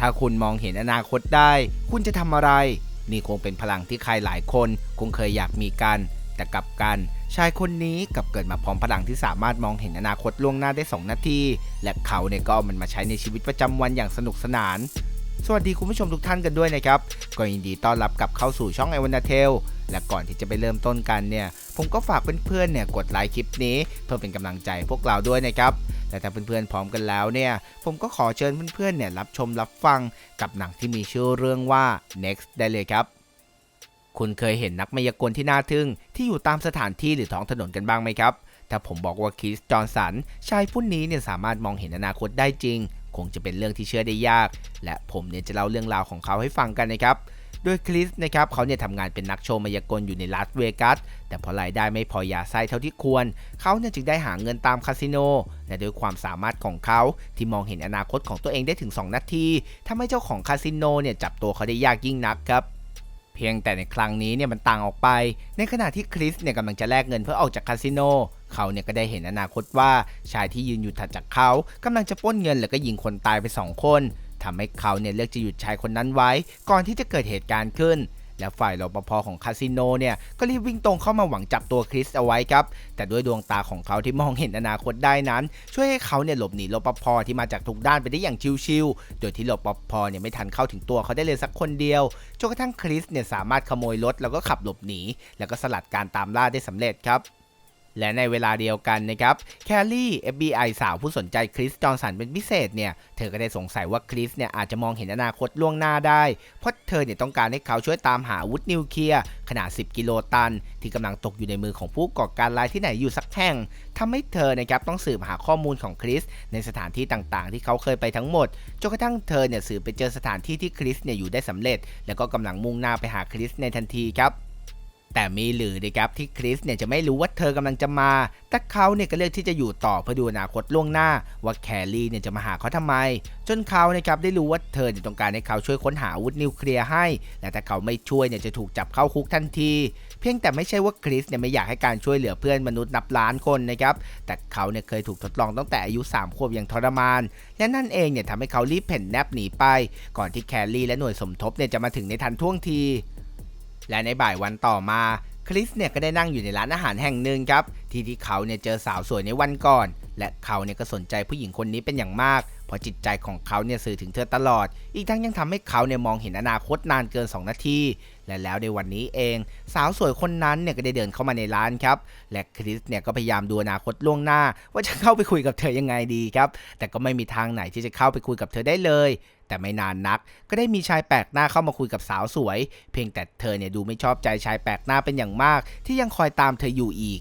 ถ้าคุณมองเห็นอนาคตได้ คุณจะทำอะไร นี่คงเป็นพลังที่ใครหลายคน คงเคยอยากมีกัน แต่กลับกัน ชายคนนี้กลับเกิดมาพร้อมพลังที่สามารถมองเห็นอนาคตล่วงหน้าได้ 2 นาที และเขาเนี่ยก็เอามันมาใช้ในชีวิตประจำวันอย่างสนุกสนานสวัสดีคุณผู้ชมทุกท่านกันด้วยนะครับ ก็ยินดีต้อนรับกลับเข้าสู่ช่องไอวันนาเทลและก่อนที่จะไปเริ่มต้นกันเนี่ย ผมก็ฝากเพื่อนๆเนี่ยกดไลค์คลิปนี้ เพื่อเป็นกำลังใจพวกเราด้วยนะครับ และถ้าเพื่อนๆพร้อมกันแล้วเนี่ย ผมก็ขอเชิญเพื่อนๆเนี่ยรับชมรับฟังกับหนังที่มีชื่อเรื่องว่า next ได้เลยครับ คุณเคยเห็นนักมายากลที่น่าทึ่ง ที่อยู่ตามสถานที่หรือท้องถนนกันบ้างไหมครับถ้าผมบอกว่าคริสจอห์นสันชายผู้นี้เนี่ยสามารถมองเห็นอนาคตได้จริง คงจะเป็นเรื่องที่เชื่อได้ยาก และผมเนี่ยจะเล่าเรื่องราวของเขาให้ฟังกันนะครับ โดยคริสนะครับเขาเนี่ยทำงานเป็นนักโชว์มายากลอยู่ในลาสเวกัสแต่พอรายได้ไม่พอยาไส้เท่าที่ควร เขาเนี่ยจึงได้หาเงินตามคาสิโนและด้วยความสามารถของเขาที่มองเห็นอนาคตของตัวเองได้ถึง 2 นาทีทำให้เจ้าของคาสิโนเนี่ยจับตัวเขาได้ยากยิ่งนักครับเพียงแต่ในครั้งนี้เนี่ยมันต่างออกไป ในขณะที่คริสเนี่ยกำลังจะแลกเงินเพื่อออกจากคาสิโน เขาเนี่ยก็ได้เห็นอนาคตว่าชายที่ยืนอยู่ถัดจากเขากำลังจะป้นเงินแล้วก็ยิงคนตายไปสองคน ทำให้เขาเนี่ยเลือกจะหยุดชายคนนั้นไว้ ก่อนที่จะเกิดเหตุการณ์ขึ้น และฝ่ายรปภของคาสิโนเนี่ยก็รีบวิ่งตรงเข้ามาหวังจับตัวคริสเอาไว้ครับ แต่ด้วยดวงตาของเขาที่มองเห็นอนาคตได้นั้น ช่วยให้เขาเนี่ยหลบหนีรปภที่มาจากทุกด้านไปได้อย่างชิวๆโดยที่รปภเนี่ยไม่ทันเข้าถึงตัวเขาได้เลยสักคนเดียวจนกระทั่งคริสเนี่ยสามารถขโมยรถแล้วก็ขับหลบหนี แล้วก็สลัดการตามล่าได้สำเร็จครับ และในเวลาเดียวกันนะครับแคลรี่ FBI สาวผู้สนใจคริสจอห์นสันเป็นพิเศษเนี่ยเธอก็ได้สงสัยว่าคริสเนี่ยอาจจะมองเห็นอนาคตล่วงหน้าได้ เพราะเธอเนี่ยต้องการให้เขาช่วยตามหาอาวุธนิวเคลียร์ขนาด 10 กิโลตัน ที่กำลังตกอยู่ในมือของผู้ก่อการร้ายที่ไหนอยู่สักแห่งทำให้เธอนะครับต้องสืบหาข้อมูลของคริสในสถานที่ต่างๆ ที่เขาเคยไปทั้งหมดจนกระทั่งเธอเนี่ยสืบไปเจอสถานที่ที่คริสเนี่ยอยู่ได้สำเร็จ แล้วก็กำลังมุ่งหน้าไปหาคริสในทันทีครับ แต่มีหรือนะครับที่คริสเนี่ยจะไม่รู้ว่าเธอกำลังจะมา แต่เขาเนี่ยก็เลือกที่จะอยู่ต่อเพื่อดูอนาคตล่วงหน้า ว่าแคลรี่เนี่ยจะมาหาเขาทำไม จนเขานะครับได้รู้ว่าเธอเนี่ยต้องการให้เขาช่วยค้นหาอาวุธนิวเคลียร์ให้ และถ้าเขาไม่ช่วยเนี่ยจะถูกจับเข้าคุกทันที เพียงแต่ไม่ใช่ว่าคริสเนี่ยไม่อยากให้การช่วยเหลือเพื่อนมนุษย์นับล้านคนนะครับ แต่เขาเนี่ยเคยถูกทดลองตั้งแต่อายุ3ขวบอย่างทรมาน และนั่นเองเนี่ยทำให้เขารีบเพ่นแนบหนีไป ก่อนที่แคลรี่และหน่วยสมทบเนี่ยจะมาถึงในทันท่วงที และในบ่ายวันต่อมาคริสเนี่ยก็ได้นั่งอยู่ในร้านอาหารแห่งหนึ่งครับ ที่ที่เขาเนี่ยเจอสาวสวยในวันก่อน และเขาเนี่ยก็สนใจผู้หญิงคนนี้เป็นอย่างมาก เพราะจิตใจของเขาเนี่ยสื่อถึงเธอตลอด อีกทั้งยังทำให้เขาเนี่ยมองเห็นอนาคตนานเกิน 2 นาที และแล้วในวันนี้เอง สาวสวยคนนั้นเนี่ยก็ได้เดินเข้ามาในร้านครับ และคริสเนี่ยก็พยายามดูอนาคตล่วงหน้า ว่าจะเข้าไปคุยกับเธอยังไงดีครับ แต่ก็ไม่มีทางไหนที่จะเข้าไปคุยกับเธอได้เลยแต่ไม่นานนัก ก็ได้มีชายแปลกหน้าเข้ามาคุยกับสาวสวย เพียงแต่เธอเนี่ยดูไม่ชอบใจชายแปลกหน้าเป็นอย่างมาก ที่ยังคอยตามเธออยู่อีก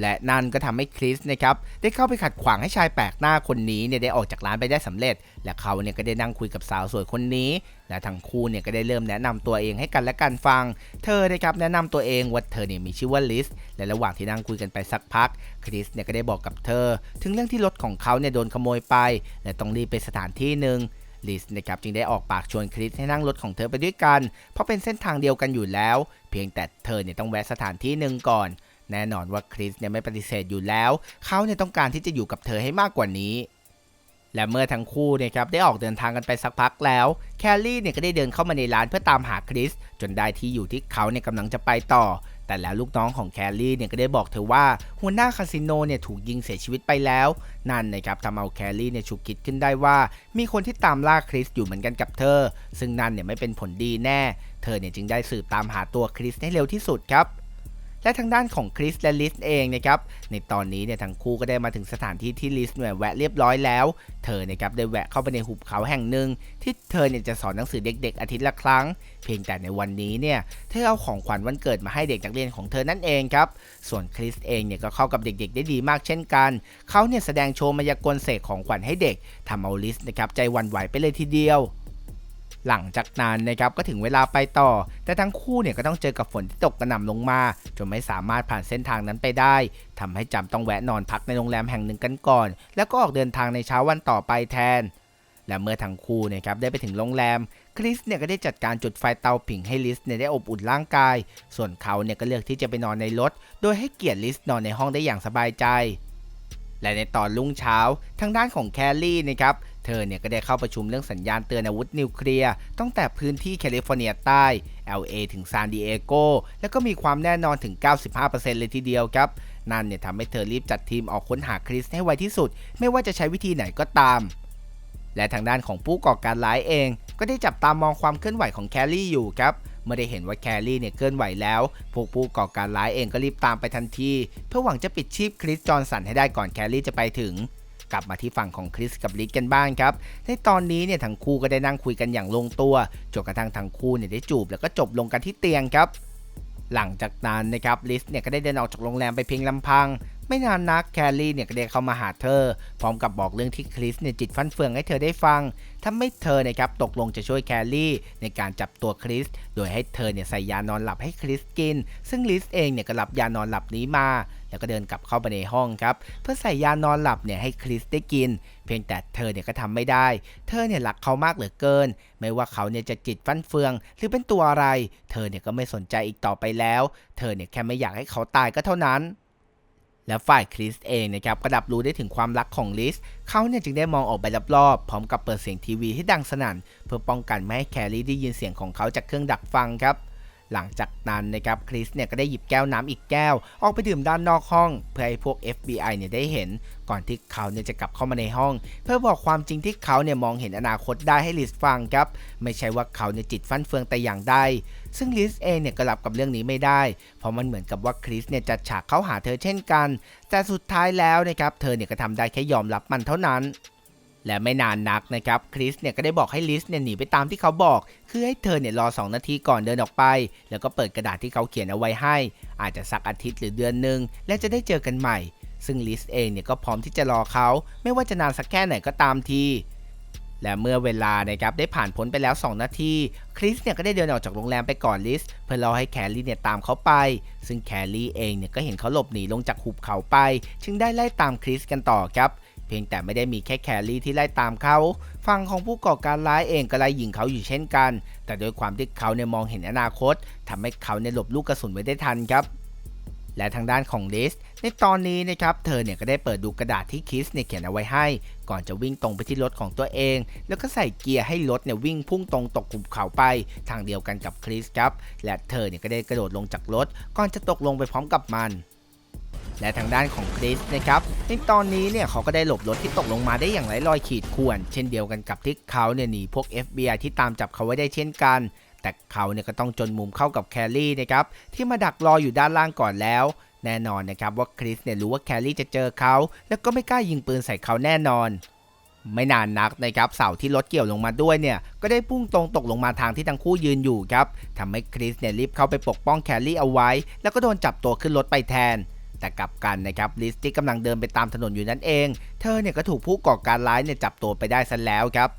และนั่นก็ทำให้คริสนะครับได้เข้าไปขัดขวางให้ชายแปลกหน้าคนนี้เนี่ยได้ออกจากร้านไปได้สำเร็จ และเขาเนี่ยก็ได้นั่งคุยกับสาวสวยคนนี้ และทั้งคู่เนี่ยก็ได้เริ่มแนะนำตัวเองให้กันและกันฟัง เธอนะครับแนะนำตัวเองว่าเธอเนี่ยมีชื่อว่าลิสและระหว่างที่นั่งคุยกันไปสักพักคริสเนี่ยก็ได้บอกกับเธอ ถึงเรื่องที่รถของเขาเนี่ยโดนขโมยไป และต้องรีบไปสถานที่หนึ่งลิสนะครับจึงได้ออกปากชวนคริสให้นั่งรถของเธอไปด้วยกัน เพราะเป็นเส้นทางเดียวกันอยู่แล้ว เพียงแต่เธอเนี่ยต้องแวะสถานที่หนึ่งก่อน แน่นอนว่าคริสเนี่ยไม่ปฏิเสธอยู่แล้ว เขาเนี่ยต้องการที่จะอยู่กับเธอให้มากกว่านี้ และเมื่อทั้งคู่เนี่ยครับได้ออกเดินทางกันไปสักพักแล้ว แคลรี่เนี่ยก็ได้เดินเข้ามาในร้านเพื่อตามหาคริส จนได้ที่อยู่ที่เขาเนี่ยกำลังจะไปต่อ แต่แล้วลูกน้องของแคลรี่เนี่ยก็ได้บอกเธอว่าหัวหน้าคาสิโนเนี่ยถูกยิงเสียชีวิตไปแล้ว นั่นนะครับทำเอาแคลรี่เนี่ยฉุกคิดขึ้นได้ว่า มีคนที่ตามล่าคริสอยู่เหมือนกันกับเธอ ซึ่งนั่นเนี่ยไม่เป็นผลดีแน่ เธอเนี่ยจึงได้สืบตามหาตัวคริสให้เร็วที่สุดครับ และทางด้านของคริสและลิสเองนะครับในตอนนี้เนี่ยทั้งคู่ก็ได้มาถึงสถานที่ที่ลิสเนี่ยแวะเรียบร้อยแล้ว เธอนะครับได้แวะเข้าไปในหุบเขาแห่งหนึ่ง ที่เธอเนี่ยจะสอนหนังสือเด็ก ๆ อาทิตย์ละครั้ง เพียงแต่ในวันนี้เนี่ยเธอเอาของขวัญวันเกิดมาให้เด็กนักเรียนของเธอนั่นเองครับส่วนคริสเองเนี่ยก็เข้ากับเด็ก ๆ ได้ดีมากเช่นกันเขาเนี่ยแสดงโชว์มายากลเสกของขวัญให้เด็กทำเอาลิสนะครับใจวันไหวไปเลยทีเดียว หลังจากนั้นนะครับก็ถึงเวลาไปต่อ แต่ทั้งคู่เนี่ยก็ต้องเจอกับฝนที่ตกกระหน่ำลงมา จนไม่สามารถผ่านเส้นทางนั้นไปได้ทำให้จำต้องแวะนอนพักในโรงแรมแห่งหนึ่งกันก่อน แล้วก็ออกเดินทางในเช้าวันต่อไปแทน และเมื่อทั้งคู่เนะครับได้ไปถึงโรงแรมคริสเนี่ยก็ได้จัดการจุดไฟเตาผิงให้ลิสเนี่ยได้อบอุ่นร่างกาย ส่วนเขาเนี่ยก็เลือกที่จะไปนอนในรถ โดยให้เกียรติลิสนอนในห้องได้อย่างสบายใจและในตอนรุ่งเช้าทางด้านของแคลรี่นะครับ เธอเนี่ยก็ได้เข้าประชุมเรื่องสัญญาณเตือนอาวุธนิวเคลียร์ตั้งแต่พื้นที่แคลิฟอร์เนียใต้ LA ถึงซานดิเอโก แล้วก็มีความแน่นอนถึง 95%เลยทีเดียวครับ นั่นเนี่ยทำให้เธอรีบจัดทีมออกค้นหาคริสให้ไวที่สุด ไม่ว่าจะใช้วิธีไหนก็ตาม และทางด้านของผู้ก่อการร้ายเอง ก็ได้จับตามองความเคลื่อนไหวของแคลรี่อยู่ครับเมื่อได้เห็นว่าแคลรี่เนี่ยเคลื่อนไหวแล้ว พวกผู้ก่อการร้ายเองก็รีบตามไปทันที เพื่อหวังจะปิดชีพคริสจอห์นสันให้ได้ก่อนแคลรี่จะไปถึง กลับมาที่ฝั่งของคริสกับลิซกันบ้างครับ ในตอนนี้เนี่ยทั้งคู่ก็ได้นั่งคุยกันอย่างลงตัวจนกระทั่งทั้งคู่เนี่ยได้จูบแล้วก็จบลงกันที่เตียงครับ หลังจากนั้นนะครับลิสเนี่ยก็ได้เดินออกจากโรงแรมไปเพียงลำพังไม่นานนักแคลรี่เนี่ยก็ได้เข้ามาหาเธอ พร้อมกับบอกเรื่องที่คริสเนี่ยจิตฟันเฟืองให้เธอได้ฟังทำให้เธอนะครับตกลงจะช่วยแคลรี่ในการจับตัวคริส โดยให้เธอเนี่ยใส่ยานอนหลับให้คริสกิน ซึ่งลิสเองเนี่ยก็รับยานอนหลับนี้มา แล้วก็เดินกลับเข้าไปในห้องครับ เพื่อใส่ยานอนหลับเนี่ยให้คริสได้กิน เพียงแต่เธอเนี่ยก็ทำไม่ได้ เธอเนี่ยรักเขามากเหลือเกิน ไม่ว่าเขาเนี่ยจะจิตฟันเฟือง หรือเป็นตัวอะไร เธอเนี่ยก็ไม่สนใจอีกต่อไปแล้ว เธอเนี่ยแค่ไม่อยากให้เขาตายก็เท่านั้นและฝ่ายคริสเองนะครับก็รับรู้ได้ถึงความรักของลิส เขาเนี่ยจึงได้มองออกไปรอบๆ พร้อมกับเปิดเสียงทีวีให้ดังสนั่น เพื่อป้องกันไม่ให้แคลรี่ได้ยินเสียงของเขาจากเครื่องดักฟังครับ หลังจากนั้นนะครับคริสเนี่ยก็ได้หยิบแก้วน้ำอีกแก้ว ออกไปดื่มด้านนอกห้อง เพื่อให้พวก FBI เนี่ยได้เห็น ก่อนที่เขาเนี่ยจะกลับเข้ามาในห้อง เพื่อบอกความจริงที่เขาเนี่ยมองเห็นอนาคตได้ให้ลิสฟังครับ ไม่ใช่ว่าเขาเนี่ยจิตฟั่นเฟืองแต่อย่างใดซึ่งลิสเองเนี่ยก็รับกับเรื่องนี้ไม่ได้ เพราะมันเหมือนกับว่าคริสเนี่ยจัดฉากเข้าหาเธอเช่นกัน แต่สุดท้ายแล้วนะครับเธอเนี่ยก็ทำได้แค่ยอมรับมันเท่านั้น และไม่นานนักนะครับคริสเนี่ยก็ได้บอกให้ลิสเนี่ยหนีไปตามที่เขาบอก คือให้เธอเนี่ยรอ 2 นาทีก่อนเดินออกไป แล้วก็เปิดกระดาษที่เขาเขียนเอาไว้ให้ อาจจะสักอาทิตย์หรือเดือนหนึ่งและจะได้เจอกันใหม่ ซึ่งลิสเองเนี่ยก็พร้อมที่จะรอเขาไม่ว่าจะนานสักแค่ไหนก็ตามทีและเมื่อเวลานะครับได้ผ่านพ้นไปแล้ว 2 นาที คริสเนี่ยก็ได้เดินออกจากโรงแรมไปก่อนลิส เพื่อรอให้แคลรี่เนี่ยตามเขาไป ซึ่งแคลรี่เองเนี่ยก็เห็นเขาหลบหนีลงจากหุบเขาไป จึงได้ไล่ตามคริสกันต่อครับ พียงแต่ไม่ได้มีแค่แคลรี่ที่ไล่ตามเขา ฝั่งของผู้ก่อการร้ายเองก็ไล่ยิงเขาอยู่เช่นกัน แต่โดยความที่เขาเนี่ยมองเห็นอนาคตทำให้เขาเนี่ยหลบลูกกระสุนไว้ได้ทันครับและทางด้านของลิสในตอนนี้นะครับเธอเนี่ยก็ได้เปิดดูกระดาษที่คริสเนี่ยเขียนเอาไว้ให้ ก่อนจะวิ่งตรงไปที่รถของตัวเอง แล้วก็ใส่เกียร์ให้รถเนี่ยวิ่งพุ่งตรงตกหุบเขาไปทางเดียวกันกับคริสครับและเธอเนี่ยก็ได้กระโดดลงจากรถ ก่อนจะตกลงไปพร้อมกับมัน และทางด้านของคริสนะครับในตอนนี้เนี่ยเขาก็ได้หลบรถที่ตกลงมาได้อย่างไร้รอยขีดข่วน เช่นเดียวกันกับที่เขาเนี่ยหนีพวก FBI ที่ตามจับเขาไว้ได้เช่นกัน แต่เขาเนี่ยก็ต้องจนมุมเข้ากับแคลรี่นะครับที่มาดักรออยู่ด้านล่างก่อนแล้ว แน่นอนนะครับว่าคริสเนี่ยรู้ว่าแคลรี่จะเจอเขา แล้วก็ไม่กล้ายิงปืนใส่เขาแน่นอนไม่นานนักนะครับเสาที่รถเกี่ยวลงมาด้วยเนี่ยก็ได้พุ่งตรงตกลงมาทางที่ทั้งคู่ยืนอยู่ครับทำให้คริสเนี่ยรีบเข้าไปปกป้องแคลรี่เอาไว้ แล้วก็โดนจับตัวขึ้นรถไปแทน แต่กลับกันนะครับลิสที่กำลังเดินไปตามถนนอยู่นั่นเอง เธอเนี่ยก็ถูกผู้ก่อการร้ายเนี่ยจับตัวไปได้ซะแล้วครับ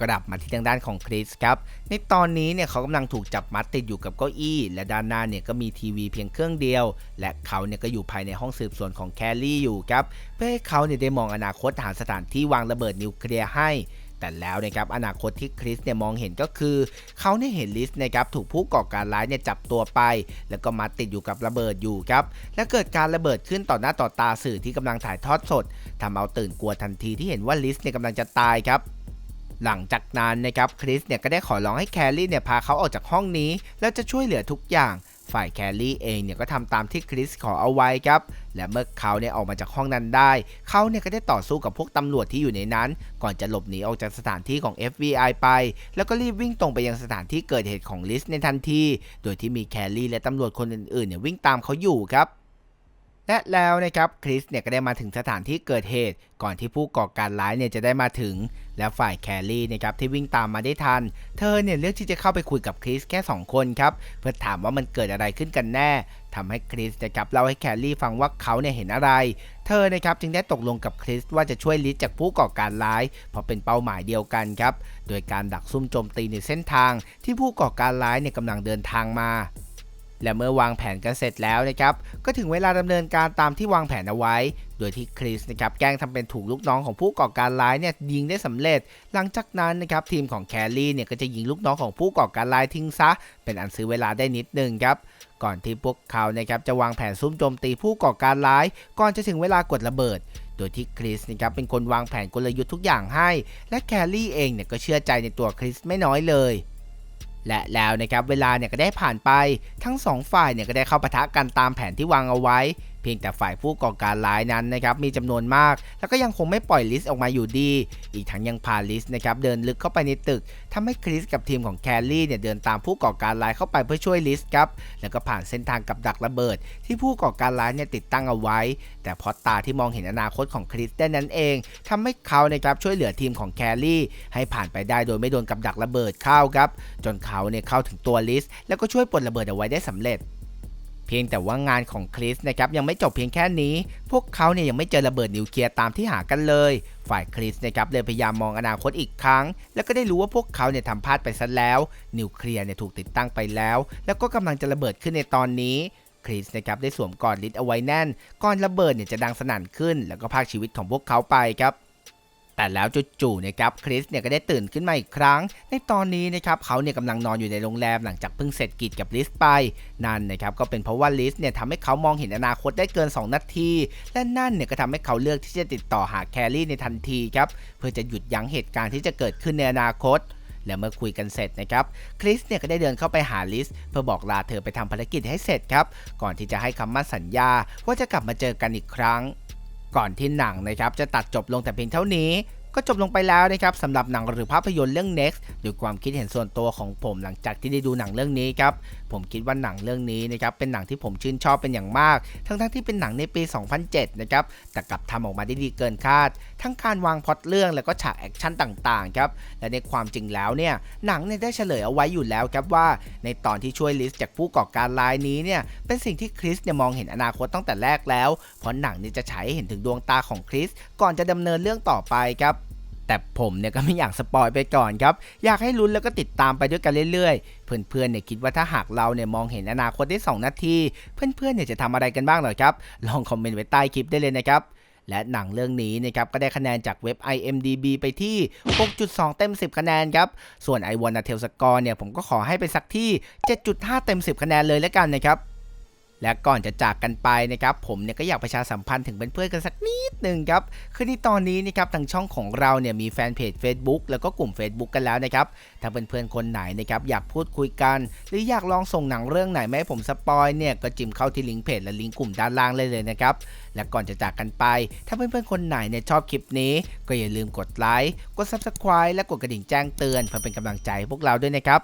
กลับมาที่ทางด้านของคริสครับ ในตอนนี้เนี่ยเขากำลังถูกจับมัดติดอยู่กับเก้าอี้ และด้านหน้าเนี่ยก็มีทีวีเพียงเครื่องเดียว และเขาเนี่ยก็อยู่ภายในห้องสืบสวนของแคลรี่อยู่ครับ เพื่อให้เขาเนี่ยได้มองอนาคตหาสถานที่วางระเบิดนิวเคลียร์ให้ แต่แล้วนะครับอนาคตที่คริสเนี่ยมองเห็นก็คือเขาเนี่ยเห็นลิสนะครับถูกผู้ก่อการร้ายเนี่ยจับตัวไป แล้วก็มัดติดอยู่กับระเบิดอยู่ครับและเกิดการระเบิดขึ้นต่อหน้าต่อตาสื่อที่กำลังถ่ายทอดสดทำเอาตื่นกลัวทันทีที่เห็นว่าลิสเนี่ยกำลังจะตายครับหลังจากนั้นนะครับคริสเนี่ยก็ได้ขอร้องให้แคลรี่เนี่ยพาเขาออกจากห้องนี้ แล้วจะช่วยเหลือทุกอย่าง ฝ่ายแคลรี่เองเนี่ยก็ทำตามที่คริสขอเอาไว้ครับ และเมื่อเขาเนี่ยออกมาจากห้องนั้นได้ เขาเนี่ยก็ได้ต่อสู้กับพวกตำรวจที่อยู่ในนั้น ก่อนจะหลบหนีออกจากสถานที่ของ FBI ไป แล้วก็รีบวิ่งตรงไปยังสถานที่เกิดเหตุของลิสในทันที โดยที่มีแคลรี่และตำรวจคนอื่นๆเนี่ยวิ่งตามเขาอยู่ครับ และแล้วนะครับคริสเนี่ยก็ได้มาถึงสถานที่เกิดเหตุ ก่อนที่ผู้ก่อการร้ายเนี่ยจะได้มาถึง และฝ่ายแคลรี่นะครับที่วิ่งตามมาได้ทัน เธอเนี่ยเลือกที่จะเข้าไปคุยกับคริสแค่ 2 คนครับเพื่อถามว่ามันเกิดอะไรขึ้นกันแน่ทำให้คริสนะครับเล่าให้แคลรี่ฟังว่าเขาเนี่ยเห็นอะไร เธอนะครับจึงได้ตกลงกับคริสว่าจะช่วยลิสจากผู้ก่อการร้าย เพราะเป็นเป้าหมายเดียวกันครับโดยการดักซุ่มโจมตีในเส้นทาง ที่ผู้ก่อการร้ายเนี่ยกำลังเดินทางมา และเมื่อวางแผนกันเสร็จแล้วนะครับก็ถึงเวลาดำเนินการตามที่วางแผนเอาไว้ โดยที่คริสนะครับแกล้งทำเป็นถูกลูกน้องของผู้ก่อการร้ายเนี่ยยิงได้สำเร็จ หลังจากนั้นนะครับทีมของแคลรี่เนี่ยก็จะยิงลูกน้องของผู้ก่อการร้ายทิ้งซะ เป็นอันซื้อเวลาได้นิดนึงครับก่อนที่พวกเขานะครับจะวางแผนซุ่มโจมตีผู้ก่อการร้าย ก่อนจะถึงเวลากดระเบิด โดยที่คริสนะครับเป็นคนวางแผนกลยุทธ์ทุกอย่างให้ และแคลรี่เองเนี่ยก็เชื่อใจในตัวคริสไม่น้อยเลย และแล้วนะครับเวลาเนี่ยก็ได้ผ่านไปทั้งสองฝ่ายเนี่ยก็ได้เข้าปะทะกันตามแผนที่วางเอาไว้ เพียงแต่ฝ่ายผู้ก่อการร้ายนั้นนะครับมีจำนวนมาก แล้วก็ยังคงไม่ปล่อยลิสออกมาอยู่ดี อีกทั้งยังพาลิสนะครับเดินลึกเข้าไปในตึกทำให้คริสกับทีมของแคลรี่เนี่ยเดินตามผู้ก่อการร้ายเข้าไปเพื่อช่วยลิสครับแล้วก็ผ่านเส้นทางกับดักระเบิด ที่ผู้ก่อการร้ายเนี่ยติดตั้งเอาไว้ แต่เพราะตาที่มองเห็นอนาคตของคริสได้นั้นเองทำให้เขานะครับช่วยเหลือทีมของแคลรี่ให้ผ่านไปได้โดยไม่โดนกับดักระเบิดเข้าครับจนเขาเนี่ยเข้าถึงตัวลิสแล้วก็ช่วยปลดระเบิดเอาไว้ได้สำเร็จ เพียงแต่ว่างานของคริสนะครับยังไม่จบเพียงแค่นี้ พวกเขาเนี่ยยังไม่เจอระเบิดนิวเคลียร์ตามที่หากันเลย ฝ่ายคริสนะครับเลยพยายามมองอนาคตอีกครั้ง แล้วก็ได้รู้ว่าพวกเขาเนี่ยทำพลาดไปซะแล้ว นิวเคลียร์เนี่ยถูกติดตั้งไปแล้ว แล้วก็กำลังจะระเบิดขึ้นในตอนนี้คริสนะครับได้สวมกอดลิสเอาไว้แน่นก่อนระเบิดเนี่ยจะดังสนั่นขึ้น แล้วก็พากชีวิตของพวกเขาไปครับ แต่แล้วจู่ๆนะครับคริสเนี่ยก็ได้ตื่นขึ้นมาอีกครั้ง ในตอนนี้นะครับเขาเนี่ยกำลังนอนอยู่ในโรงแรมหลังจากเพิ่งเสร็จกิจกับลิสไป นั่นนะครับก็เป็นเพราะว่าลิสเนี่ยทำให้เขามองเห็นอนาคตได้เกิน 2 นาที และนั่นเนี่ยก็ทำให้เขาเลือกที่จะติดต่อหาแคลรี่ในทันทีครับเพื่อจะหยุดยั้งเหตุการณ์ที่จะเกิดขึ้นในอนาคตและเมื่อคุยกันเสร็จนะครับคริสเนี่ยก็ได้เดินเข้าไปหาลิส เพื่อบอกลาเธอไปทำภารกิจให้เสร็จครับก่อนที่จะให้คำมั่นสัญญาว่าจะกลับมาเจอกันอีกครั้ง ก่อนที่หนังนะครับจะตัดจบลงแต่เพียงเท่านี้ ก็จบลงไปแล้วนะครับสำหรับหนังหรือภาพยนตร์เรื่อง next โดยความคิดเห็นส่วนตัวของผมหลังจากที่ได้ดูหนังเรื่องนี้ครับผมคิดว่าหนังเรื่องนี้นะครับเป็นหนังที่ผมชื่นชอบเป็นอย่างมาก ทั้งๆที่เป็นหนังในปี 2007 นะครับแต่กลับทำออกมาได้ดีเกินคาด ทั้งการวางพล็อตเรื่องแล้วก็ฉากแอคชั่นต่างๆครับและในความจริงแล้วเนี่ยหนังเนี่ยได้เฉลยเอาไว้อยู่แล้วครับว่า ในตอนที่ช่วยลิสจากผู้ก่อการรายนี้เนี่ยเป็นสิ่งที่คริสเนี่ยมองเห็นอนาคตตั้งแต่แรกแล้วเพราะหนังเนี่ยจะฉายให้เห็นถึงดวงตาของคริสก่อนจะดำเนินเรื่องต่อไปครับ แต่ผมเนี่ยก็ไม่อยากสปอยไปก่อนครับ อยากให้ลุ้นแล้วก็ติดตามไปด้วยกันเรื่อยๆ เพื่อนๆเนี่ยคิดว่าถ้าหากเราเนี่ยมองเห็นอนาคตได้ 2 นาที เพื่อนๆเนี่ยจะทำอะไรกันบ้างหรอครับ ลองคอมเมนต์ไว้ใต้คลิปได้เลยนะครับ และหนังเรื่องนี้นะครับก็ได้คะแนนจากเว็บ IMDB ไปที่ 6.2 เต็ม 10 คะแนนครับ ส่วน I Wanna Tell Score เนี่ยผมก็ขอให้ไปสักที่ 7.5 เต็ม 10 คะแนนเลยแล้วกันนะครับ และก่อนจะจากกันไปนะครับผมเนี่ยก็อยากประชาสัมพันธ์ถึงเพื่อนๆกันสักนิดหนึ่งครับคือที่ตอนนี้นะครับทางช่องของเราเนี่ยมีแฟนเพจ Facebook แล้วก็กลุ่ม Facebook กันแล้วนะครับถ้าเพื่อนๆคนไหนนะครับอยากพูดคุยกัน หรืออยากลองส่งหนังเรื่องไหนมาให้ผมสปอยเนี่ยก็จิ้มเข้าที่ลิงก์เพจและลิงก์กลุ่มด้านล่างเลยเลยนะครับและก่อนจะจากกันไป ถ้าเพื่อนๆคนไหนเนี่ยชอบคลิปนี้ ก็อย่าลืมกดไลค์กด Subscribe และกดกระดิ่งแจ้งเตือนเพื่อเป็นกำลังใจให้พวกเราด้วยนะครับ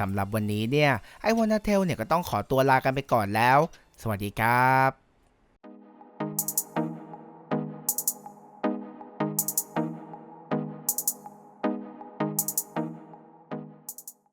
สำหรับวันนี้เนี่ยไอวอนาเทลเนี่ยก็ต้องขอตัวลากันไปก่อนแล้ว สวัสดีครับ